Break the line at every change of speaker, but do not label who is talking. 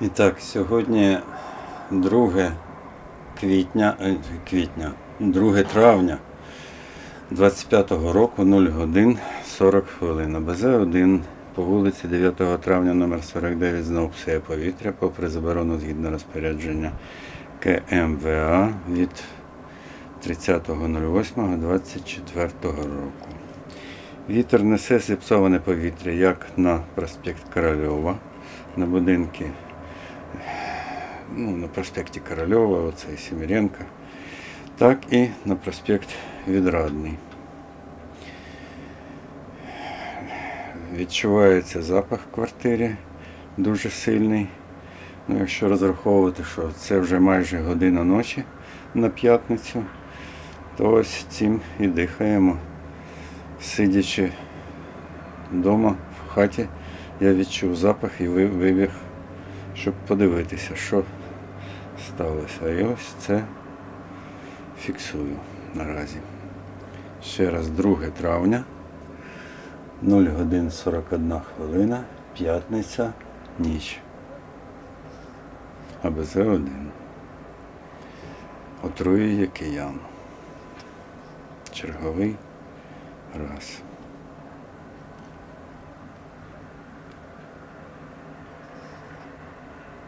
І так, сьогодні 2 квітня, е, квітня, 2 травня 25-го року 0 годин 40 хвилин. АБЗ-1 по вулиці 9 травня номер 49 знов псує повітря попри заборону згідно розпорядження КМВА від 30.08.24 року. Вітер несе зіпсоване повітря як на проспект Корольова, на будинки ну, на проспекті Корольова, оцей Сіміренка, так і на проспект Відрадний. Відчувається запах в квартирі дуже сильний. Ну, якщо розраховувати, що це вже майже година ночі на п'ятницю, то ось цим і дихаємо. Сидячи вдома в хаті, я відчув запах і вибіг, щоб подивитися, що сталося. І ось це фіксую наразі. Ще раз 2 травня, 0 годин 41 хвилина, п'ятниця, ніч. АБЗ-1. Отруює киян. Черговий раз.